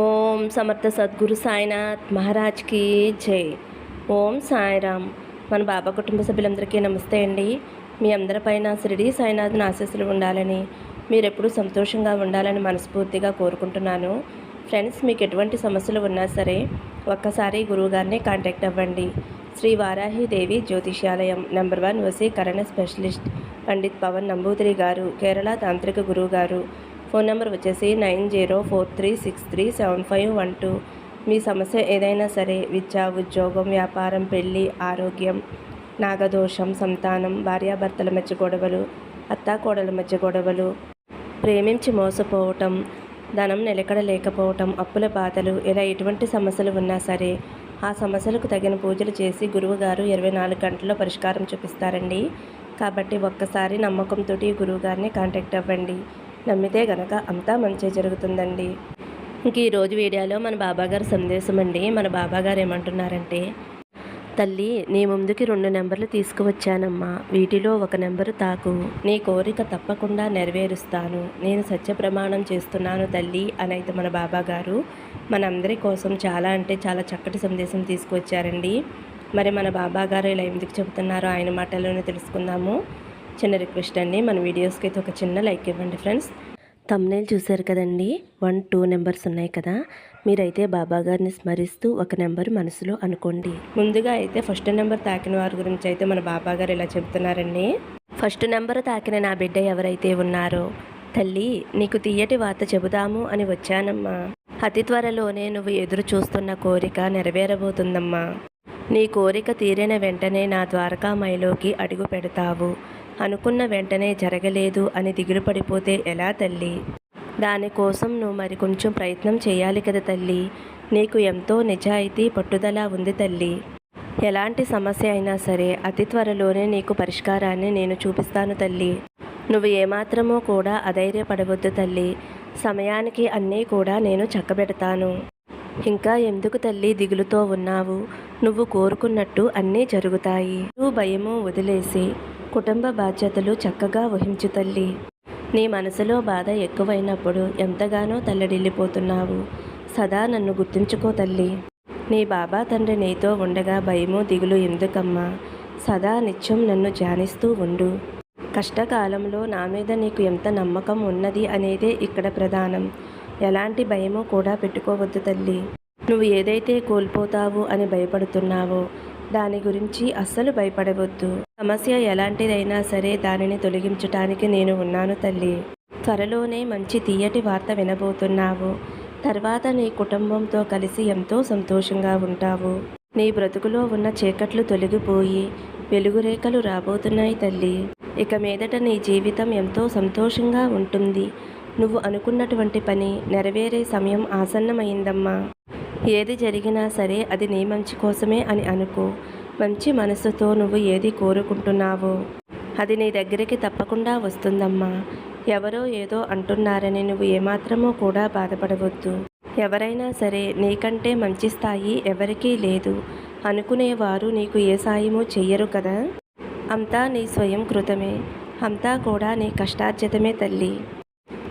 ఓం సమర్థ సద్గురు సాయినాథ్ మహారాజ్కి జై. ఓం సాయిరామ్. మన బాబా కుటుంబ సభ్యులందరికీ నమస్తే అండి. మీ అందరిపైన శిరిడి సాయినాథ్ని ఆశీస్సులు ఉండాలని మీరెప్పుడూ సంతోషంగా ఉండాలని మనస్ఫూర్తిగా కోరుకుంటున్నాను. ఫ్రెండ్స్ మీకు ఎటువంటి సమస్యలు ఉన్నా సరే ఒక్కసారి గురువుగారిని కాంటాక్ట్ అవ్వండి. శ్రీ వారాహి దేవి జ్యోతిష్యాలయం నెంబర్ వన్ వసీకరణ స్పెషలిస్ట్ పండిత్ పవన్ నంబూతిరి గారు కేరళ తాంత్రిక గురువు గారు ఫోన్ నెంబర్ వచ్చేసి nine zero four three six three seven five one two. మీ సమస్య ఏదైనా సరే విద్య ఉద్యోగం వ్యాపారం పెళ్ళి ఆరోగ్యం నాగదోషం సంతానం భార్యాభర్తల మధ్య గొడవలు అత్తాకోడల మధ్య గొడవలు ప్రేమించి మోసపోవటం ధనం నిలకడ లేకపోవటం అప్పుల బాధలు ఇలా ఎటువంటి సమస్యలు ఉన్నా సరే ఆ సమస్యలకు తగిన పూజలు చేసి గురువుగారు ఇరవై నాలుగు గంటల్లో పరిష్కారం చూపిస్తారండి. కాబట్టి ఒక్కసారి నమ్మకంతో గురువుగారిని కాంటాక్ట్ అవ్వండి. నమ్మితే గనక అంతా మంచి జరుగుతుందండి. ఇంక ఈరోజు వీడియోలో మన బాబాగారు సందేశం అండి. మన బాబాగారు ఏమంటున్నారంటే తల్లి నీ ముందుకి రెండు నెంబర్లు తీసుకువచ్చానమ్మా. వీటిలో ఒక నెంబరు తాకు. నీ కోరిక తప్పకుండా నెరవేరుస్తాను. నేను సత్య ప్రమాణం చేస్తున్నాను తల్లి అని అయితే మన బాబాగారు మనందరి కోసం చాలా అంటే చాలా చక్కటి సందేశం తీసుకువచ్చారండి. మరి మన బాబాగారు ఇలా ఎందుకు చెబుతున్నారో ఆయన మాటల్లోనే తెలుసుకుందాము. చిన్న రిక్వెస్ట్ అండి. మన వీడియోస్కి అయితే ఒక చిన్న లైక్ ఇవ్వండి ఫ్రెండ్స్. తమ్నేల్ చూశారు కదండి. వన్ టూ నెంబర్స్ ఉన్నాయి కదా. మీరైతే బాబా గారిని స్మరిస్తూ ఒక నెంబర్ మనసులో అనుకోండి. ముందుగా అయితే ఫస్ట్ నెంబర్ తాకిన వారి గురించి అయితే మన బాబా గారు ఇలా చెప్తున్నారండి ఫస్ట్ నెంబర్ తాకిన నా బిడ్డ ఎవరైతే ఉన్నారో తల్లి నీకు తీయటి వార్త చెబుదాము అని వచ్చానమ్మా. అతి త్వరలోనే నువ్వు ఎదురు చూస్తున్న కోరిక నెరవేరబోతుందమ్మా. నీ కోరిక తీరిన వెంటనే నా ద్వారకామయలోకి అడుగు పెడతావు. అనుకున్న వెంటనే జరగలేదు అని దిగులు పడిపోతే ఎలా తల్లి? దానికోసం నువ్వు మరి కొంచెం ప్రయత్నం చేయాలి కదా తల్లి. నీకు ఎంతో నిజాయితీ పట్టుదల ఉంది తల్లి. ఎలాంటి సమస్య అయినా సరే అతి త్వరలోనే నీకు పరిష్కారాన్ని నేను చూపిస్తాను తల్లి. నువ్వు ఏమాత్రమో కూడా అధైర్యపడవద్దు తల్లి. సమయానికి అన్నీ కూడా నేను చక్కబెడతాను. ఇంకా ఎందుకు తల్లి దిగులుతో ఉన్నావు? నువ్వు కోరుకున్నట్టు అన్నీ జరుగుతాయి. నువ్వు భయము వదిలేసి కుటుంబ బాధ్యతలు చక్కగా వహించు తల్లి. నీ మనసులో బాధ ఎక్కువైనప్పుడు ఎంతగానో తల్లడిల్లిపోతున్నావు. సదా నన్ను గుర్తుంచుకో తల్లి. నీ బాబా తండ్రి నీతో ఉండగా భయము దిగులు ఎందుకమ్మా? సదా నిత్యం నన్ను ధ్యానిస్తూ ఉండు. కష్టకాలంలో నా మీద నీకు ఎంత నమ్మకం ఉన్నది అనేదే ఇక్కడ ప్రధానం. ఎలాంటి భయమో కూడా పెట్టుకోవద్దు తల్లి. నువ్వు ఏదైతే కోల్పోతావు అని భయపడుతున్నావో దాని గురించి అస్సలు భయపడవద్దు. సమస్య ఎలాంటిదైనా సరే దానిని తొలగించటానికి నేను ఉన్నాను తల్లి. త్వరలోనే మంచి తీయటి వార్త వినబోతున్నావు. తర్వాత నీ కుటుంబంతో కలిసి ఎంతో సంతోషంగా ఉంటావు. నీ బ్రతుకులో ఉన్న చీకట్లు తొలగిపోయి వెలుగురేఖలు రాబోతున్నాయి తల్లి. ఇక మీదట నీ జీవితం ఎంతో సంతోషంగా ఉంటుంది. నువ్వు అనుకున్నటువంటి పని నెరవేరే సమయం ఆసన్నమైందమ్మా. ఏది జరిగినా సరే అది నీ మంచి కోసమే అని అనుకో. మంచి మనసుతో నువ్వు ఏది కోరుకుంటున్నావో అది నీ దగ్గరికి తప్పకుండా వస్తుందమ్మా. ఎవరో ఏదో అంటున్నారని నువ్వు ఏమాత్రమో కూడా బాధపడవద్దు. ఎవరైనా సరే నీకంటే మంచి స్థాయి ఎవరికీ లేదు. అనుకునేవారు నీకు ఏ సాయమో చెయ్యరు కదా? అంతా నీ స్వయం కృతమే. అంతా కూడా నీ కష్టార్జితమే తల్లి.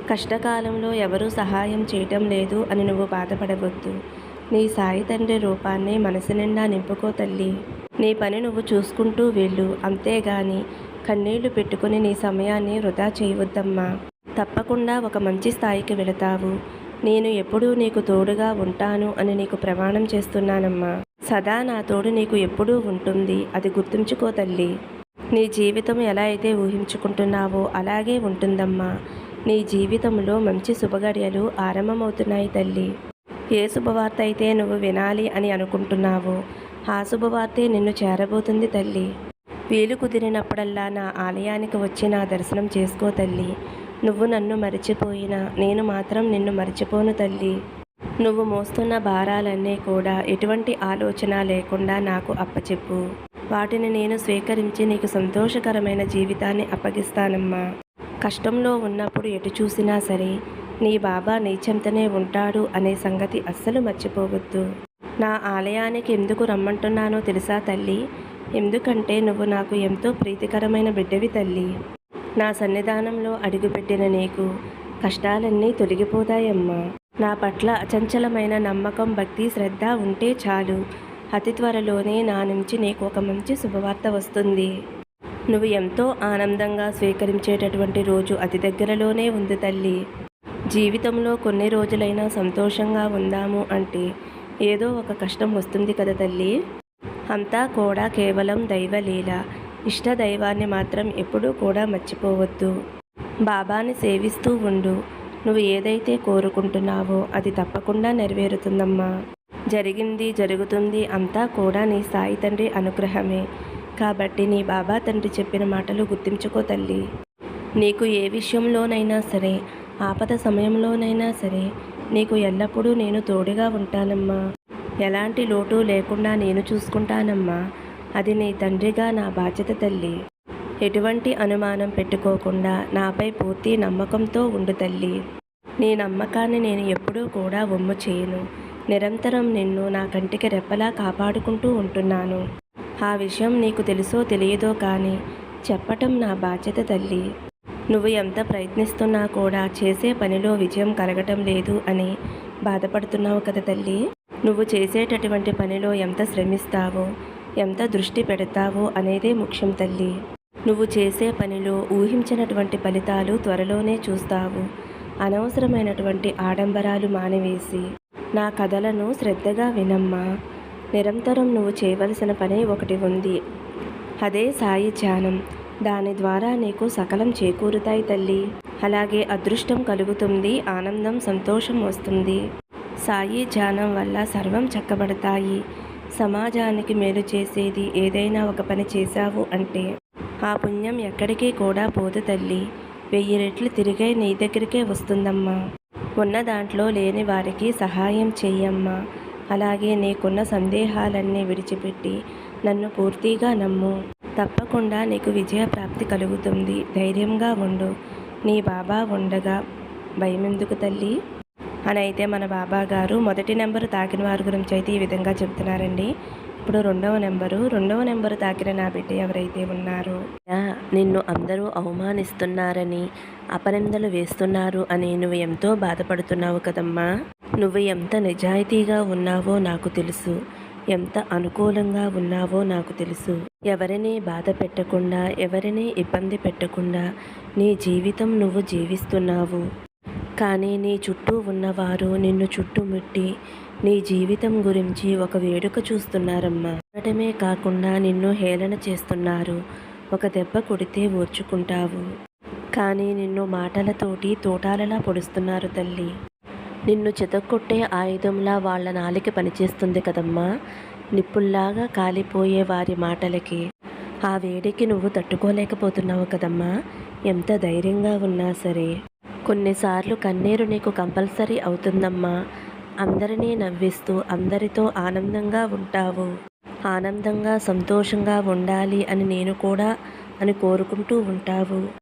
కష్టకాలంలో ఎవరూ సహాయం చేయటం లేదు అని నువ్వు బాధపడవద్దు. నీ సాయి తండ్రి రూపాన్ని మనసు నిండా నింపుకో తల్లి. నీ పని నువ్వు చూసుకుంటూ వెళ్ళు. అంతేగాని కన్నీళ్ళు పెట్టుకుని నీ సమయాన్ని వృధా చేయవద్దమ్మా. తప్పకుండా ఒక మంచి స్థాయికి వెళతావు. నేను ఎప్పుడూ నీకు తోడుగా ఉంటాను అని నీకు ప్రమాణం చేస్తున్నానమ్మా. సదా నా తోడు నీకు ఎప్పుడూ ఉంటుంది. అది గుర్తుంచుకో తల్లి. నీ జీవితం ఎలా అయితే ఊహించుకుంటున్నావో అలాగే ఉంటుందమ్మా. నీ జీవితంలో మంచి శుభగడియలు ఆరంభమవుతున్నాయి తల్లి. ఏ శుభవార్త అయితే నువ్వు వినాలి అని అనుకుంటున్నావో ఆ శుభవార్తే నిన్ను చేరబోతుంది తల్లి. వీలు కుదిరినప్పుడల్లా నా ఆలయానికి వచ్చి నా దర్శనం చేసుకో తల్లి. నువ్వు నన్ను మరిచిపోయినా నేను మాత్రం నిన్ను మరిచిపోను తల్లి. నువ్వు మోస్తున్న భారాలన్నీ కూడా ఎటువంటి ఆలోచన లేకుండా నాకు అప్పచెప్పు. వాటిని నేను స్వీకరించి నీకు సంతోషకరమైన జీవితాన్ని అప్పగిస్తానమ్మా. కష్టంలో ఉన్నప్పుడు ఎటు చూసినా సరే నీ బాబా నీ చెంతనే ఉంటాడు అనే సంగతి అస్సలు మర్చిపోవద్దు. నా ఆలయానికి ఎందుకు రమ్మంటున్నానో తెలుసా తల్లి? ఎందుకంటే నువ్వు నాకు ఎంతో ప్రీతికరమైన బిడ్డవి తల్లి. నా సన్నిధానంలో అడుగుపెట్టిన నీకు కష్టాలన్నీ తొలగిపోతాయమ్మా. నా పట్ల అచంచలమైన నమ్మకం భక్తి శ్రద్ధ ఉంటే చాలు. అతి త్వరలోనే నా నుంచి నీకు ఒక మంచి శుభవార్త వస్తుంది. నువ్వు ఎంతో ఆనందంగా స్వీకరించేటటువంటి రోజు అతి దగ్గరలోనే ఉంది తల్లి. జీవితంలో కొన్ని రోజులైనా సంతోషంగా ఉందాము అంటే ఏదో ఒక కష్టం వస్తుంది కదా తల్లి? అంతా కూడా కేవలం దైవలీల ఇష్ట దైవాన్ని మాత్రం ఎప్పుడూ కూడా మర్చిపోవద్దు. బాబాని సేవిస్తూ ఉండు. నువ్వు ఏదైతే కోరుకుంటున్నావో అది తప్పకుండా నెరవేరుతుందమ్మా. జరిగింది జరుగుతుంది అంతా కూడా నీ సాయి తండ్రి అనుగ్రహమే. కాబట్టి నీ బాబా తండ్రి చెప్పిన మాటలు గుర్తించుకో తల్లి. నీకు ఏ విషయంలోనైనా సరే ఆపద సమయంలోనైనా సరే నీకు ఎల్లప్పుడూ నేను తోడుగా ఉంటానమ్మా. ఎలాంటి లోటు లేకుండా నేను చూసుకుంటానమ్మా. అది నీ తండ్రిగా నా బాధ్యత తల్లి. ఎటువంటి అనుమానం పెట్టుకోకుండా నాపై పూర్తి నమ్మకంతో ఉండు తల్లి. నీ నమ్మకాన్ని నేను ఎప్పుడూ కూడా ఒమ్ము చేయను. నిరంతరం నిన్ను నా కంటికి రెప్పలా కాపాడుకుంటూ ఉంటున్నాను. ఆ విషయం నీకు తెలుసో తెలియదో కానీ చెప్పటం నా బాధ్యత తల్లి. నువ్వు ఎంత ప్రయత్నిస్తున్నా కూడా చేసే పనిలో విజయం కలగటం లేదు అని బాధపడుతున్నావు కదా తల్లి. నువ్వు చేసేటటువంటి పనిలో ఎంత శ్రమిస్తావో ఎంత దృష్టి పెడతావో అనేదే ముఖ్యం తల్లి. నువ్వు చేసే పనిలో ఊహించినటువంటి ఫలితాలు త్వరలోనే చూస్తావు. అనవసరమైనటువంటి ఆడంబరాలు మానివేసి నా కథలను శ్రద్ధగా వినమ్మా. నిరంతరం నువ్వు చేయవలసిన పని ఒకటి ఉంది. అదే సాయి ధ్యానం. దాని ద్వారా నీకు సకలం చేకూరుతాయి తల్లి. అలాగే అదృష్టం కలుగుతుంది ఆనందం సంతోషం వస్తుంది. సాయి ధ్యానం వల్ల సర్వం చక్కబడతాయి. సమాజానికి మేలు చేసేది ఏదైనా ఒక పని చేశావు అంటే ఆ పుణ్యం ఎక్కడికి కూడా పోదు తల్లి. వెయ్యి రెట్లు తిరిగే నీ దగ్గరికే వస్తుందమ్మా. ఉన్న దాంట్లో లేని వారికి సహాయం చెయ్యమ్మా. అలాగే నీకున్న సందేహాలన్నీ విడిచిపెట్టి నన్ను పూర్తిగా నమ్ము. తప్పకుండా నీకు విజయ ప్రాప్తి కలుగుతుంది. ధైర్యంగా ఉండు. నీ బాబా ఉండగా భయమెందుకు తల్లి? అని అయితే మన బాబా గారు మొదటి నెంబరు తాకిన వారి గురించి అయితే ఈ విధంగా చెప్తున్నారండి. ఇప్పుడు రెండవ నెంబరు. రెండవ నెంబరు తాకిన నా బిడ్డ ఎవరైతే ఉన్నారో? నిన్ను అందరూ అవమానిస్తున్నారని అపనిందలు వేస్తున్నారు అని నువ్వు ఎంతో బాధపడుతున్నావు కదమ్మా. నువ్వు ఎంత నిజాయితీగా ఉన్నావో నాకు తెలుసు. ఎంత అనుకూలంగా ఉన్నావో నాకు తెలుసు. ఎవరిని బాధ పెట్టకుండా ఎవరిని ఇబ్బంది పెట్టకుండా నీ జీవితం నువ్వు జీవిస్తున్నావు. కానీ నీ చుట్టూ ఉన్నవారు నిన్ను చుట్టుముట్టి నీ జీవితం గురించి ఒక వేడుక చూస్తున్నారమ్మా. ఉండటమే కాకుండా నిన్ను హేళన చేస్తున్నారు. ఒక దెబ్బ కొడితే ఓర్చుకుంటావు. కానీ నిన్ను మాటలతోటి తోటాలలా పొడుస్తున్నారు తల్లి. నిన్ను చితక్కొట్టే ఆయుధంలా వాళ్ళ నాలిక పనిచేస్తుంది కదమ్మా. నిప్పుల్లాగా కాలిపోయే వారి మాటలకి ఆ వేడికి నువ్వు తట్టుకోలేకపోతున్నావు కదమ్మా. ఎంత ధైర్యంగా ఉన్నా సరే. కొన్నిసార్లు కన్నీరు నీకు కంపల్సరీ అవుతుందమ్మా. అందరినీ నవ్విస్తూ అందరితో ఆనందంగా ఉంటావు. ఆనందంగా సంతోషంగా ఉండాలి అని నేను కూడా అని కోరుకుంటూ ఉంటావు.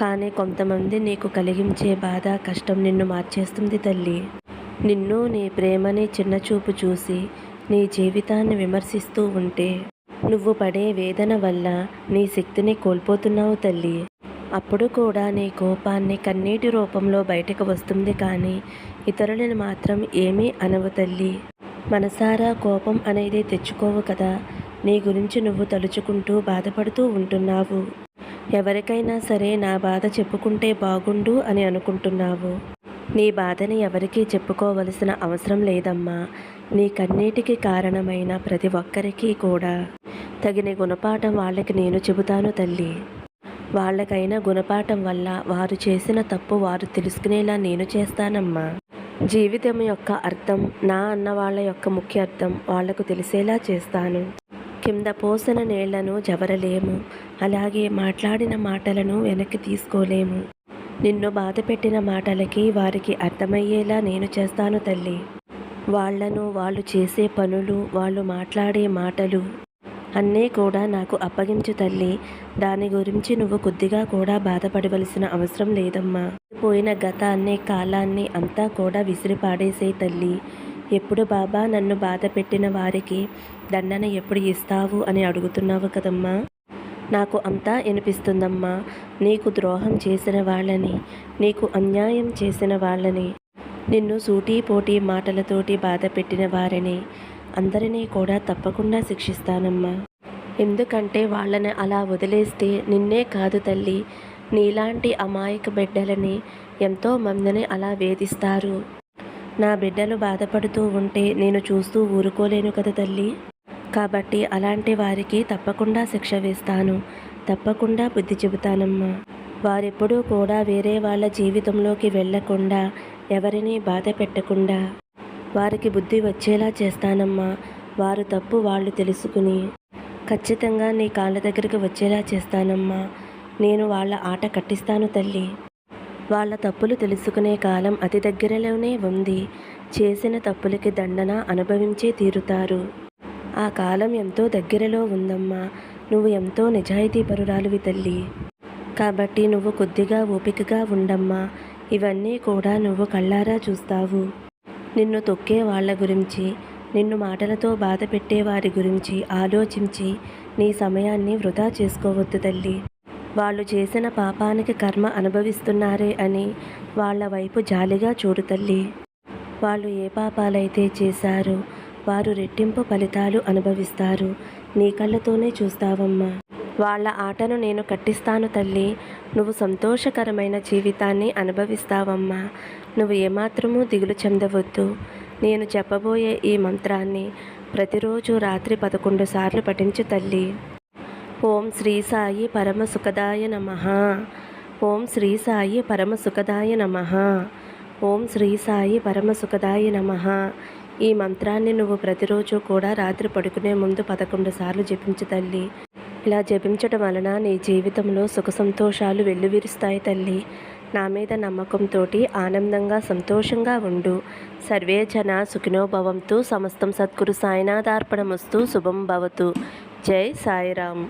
కానీ కొంతమంది నీకు కలిగించే బాధ కష్టం నిన్ను మార్చేస్తుంది తల్లి. నిన్ను నీ ప్రేమని చిన్నచూపు చూసి నీ జీవితాన్ని విమర్శిస్తూ ఉంటే నువ్వు పడే వేదన వల్ల నీ శక్తిని కోల్పోతున్నావు తల్లి. అప్పుడు కూడా నీ కోపాన్ని కన్నీటి రూపంలో బయటకు వస్తుంది కానీ ఇతరులను మాత్రం ఏమీ అనవు తల్లి. మనసారా కోపం అనేది తెచ్చుకోవు కదా నీ గురించి నువ్వు తలుచుకుంటూ బాధపడుతూ ఉంటున్నావు. ఎవరికైనా సరే నా బాధ చెప్పుకుంటే బాగుండు అని అనుకుంటున్నావు. నీ బాధని ఎవరికీ చెప్పుకోవలసిన అవసరం లేదమ్మా. నీ కన్నీటికి కారణమైన ప్రతి ఒక్కరికి కూడా. తగిన గుణపాఠం వాళ్ళకి నేను చెబుతాను తల్లి. వాళ్ళకైనా గుణపాఠం వల్ల వారు చేసిన తప్పు వారు తెలుసుకునేలా నేను చేస్తానమ్మా. జీవితం యొక్క అర్థం నా అన్న వాళ్ళ యొక్క ముఖ్య అర్థం వాళ్ళకు తెలిసేలా చేస్తాను. కింద పోసిన నీళ్ళను జవరలేము. అలాగే మాట్లాడిన మాటలను వెనక్కి తీసుకోలేము. నిన్ను బాధపెట్టిన మాటలకి వారికి అర్థమయ్యేలా నేను చేస్తాను తల్లి. వాళ్ళను వాళ్ళు చేసే పనులు వాళ్ళు మాట్లాడే మాటలు అన్నీ కూడా నాకు అప్పగించు తల్లి. దాని గురించి నువ్వు కొద్దిగా కూడా బాధపడవలసిన అవసరం లేదమ్మా. పోయిన గతాన్ని కాలాన్ని అంతా కూడా విసిరిపాడేసే తల్లి. ఎప్పుడు బాబా నన్ను బాధ పెట్టిన వారికి దండన ఎప్పుడు ఇస్తావు అని అడుగుతున్నావు కదమ్మా? నాకు అంతా వినిపిస్తుందమ్మా. నీకు ద్రోహం చేసిన వాళ్ళని నీకు అన్యాయం చేసిన వాళ్ళని నిన్ను సూటీ పోటీ మాటలతోటి బాధ పెట్టిన వారిని అందరినీ కూడా తప్పకుండా శిక్షిస్తానమ్మా. ఎందుకంటే వాళ్ళని అలా వదిలేస్తే నిన్నే కాదు తల్లి. నీలాంటి అమాయక బిడ్డలని ఎంతో మందిని అలా వేధిస్తారు. నా బిడ్డలు బాధపడుతూ ఉంటే నేను చూస్తూ ఊరుకోలేను కదా తల్లి. కాబట్టి అలాంటి వారికి తప్పకుండా శిక్ష వేస్తాను. తప్పకుండా బుద్ధి చెబుతానమ్మా. వారెప్పుడూ కూడా వేరే వాళ్ళ జీవితంలోకి వెళ్ళకుండా ఎవరిని బాధ పెట్టకుండా వారికి బుద్ధి వచ్చేలా చేస్తానమ్మా. వారు తప్పు వాళ్ళు తెలుసుకుని ఖచ్చితంగా నీ కాళ్ళ దగ్గరికి వచ్చేలా చేస్తానమ్మా. నేను వాళ్ళ ఆట కట్టిస్తాను తల్లి. వాళ్ళ తప్పులు తెలుసుకునే కాలం అతి దగ్గరలోనే ఉంది. చేసిన తప్పులకి దండన అనుభవించే తీరుతారు. ఆ కాలం ఎంతో దగ్గరలో ఉందమ్మా. నువ్వు ఎంతో నిజాయితీపరురాలువి తల్లి. కాబట్టి నువ్వు కొద్దిగా ఓపికగా ఉండమ్మా. ఇవన్నీ కూడా నువ్వు కళ్ళారా చూస్తావు. నిన్ను తొక్కే వాళ్ళ గురించి నిన్ను మాటలతో బాధ పెట్టే వారి గురించి ఆలోచించి నీ సమయాన్ని వృధా చేసుకోవద్దు తల్లి. వాళ్ళు చేసిన పాపానికి కర్మ అనుభవిస్తున్నారే అని వాళ్ళ వైపు జాలిగా చూడు తల్లి. వాళ్ళు ఏ పాపాలైతే చేశారో వారు రెట్టింపు ఫలితాలు అనుభవిస్తారు. నీ కళ్ళతోనే చూస్తావమ్మా. వాళ్ళ ఆటను నేను కట్టిస్తాను తల్లి. నువ్వు సంతోషకరమైన జీవితాన్ని అనుభవిస్తావమ్మా. నువ్వు ఏమాత్రమూ దిగులు చెందవద్దు. నేను చెప్పబోయే ఈ మంత్రాన్ని ప్రతిరోజు రాత్రి పదకొండు సార్లు పఠించు తల్లి. ఓం శ్రీ సాయి పరమ సుఖదాయ నమ. ఓం శ్రీ సాయి పరమ సుఖదాయ నమ. ఓం శ్రీ సాయి పరమ సుఖదాయ నమ. ఈ మంత్రాన్ని నువ్వు ప్రతిరోజు కూడా రాత్రి పడుకునే ముందు పదకొండు సార్లు జపించు తల్లి. ఇలా జపించడం వలన నీ జీవితంలో సుఖ సంతోషాలు వెల్లువిరుస్తాయి తల్లి. నా మీద నమ్మకంతో ఆనందంగా సంతోషంగా ఉండు. సర్వే జన సుఖినోభవంతు సమస్తం సద్గురు సాయినాథార్పణమస్తు. శుభం భవతు. జై సాయిరామ్.